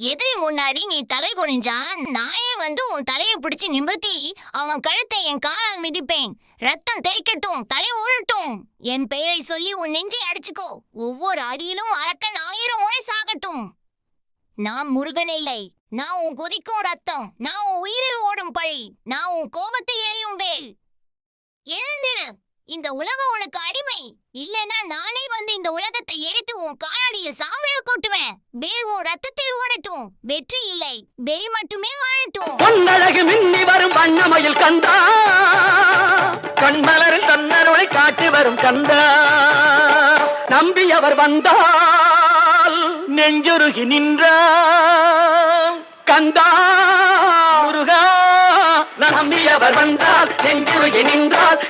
எதிரி முன்னாடி நீ தலை குனிஞ்சா நாயே வந்து உன் தலையை பிடிச்சு நிமிர்த்தி அவன் கழுத்தை என் காலால் மிதிப்பேன். ரத்தம் தெறிக்கட்டும் தலை உருட்டும். என் பெயரை சொல்லி உன் நெஞ்சை அடிச்சுக்கோ. ஒவ்வொரு அடியிலும் அரக்கன் ஆயிரம் முறை சாகட்டும். நான் முருகன் இல்லை. நான் உன் கொதிக்கும் ரத்தம். நான் உன் உயிரில் ஓடும் பழி. நான் உன் கோபத்தை எரியும் வேல். எழுந்திரு. இந்த உலகம் உனக்கு அடிமை. இல்லைன்னா நானே வந்து இந்த உலகத்தை எரித்து உன் காலடிய சாவில கொட்டுவேன். வேல் உன் ரத்தத்தில் ஓடட்டும். வெற்றி இல்லை. வெறி மட்டுமே வாழட்டும். பொன்னழகு மின்னி வரும் வண்ணமயில் கந்தா. கண்மலரும் தன்னருளை காட்டி வரும் கந்தா. நம்பியவர் வந்தால் நெஞ்சுருகி நின்றார் கந்தா. முருகா நம்பியவர் வந்தால் நெஞ்சுருகி நின்றால்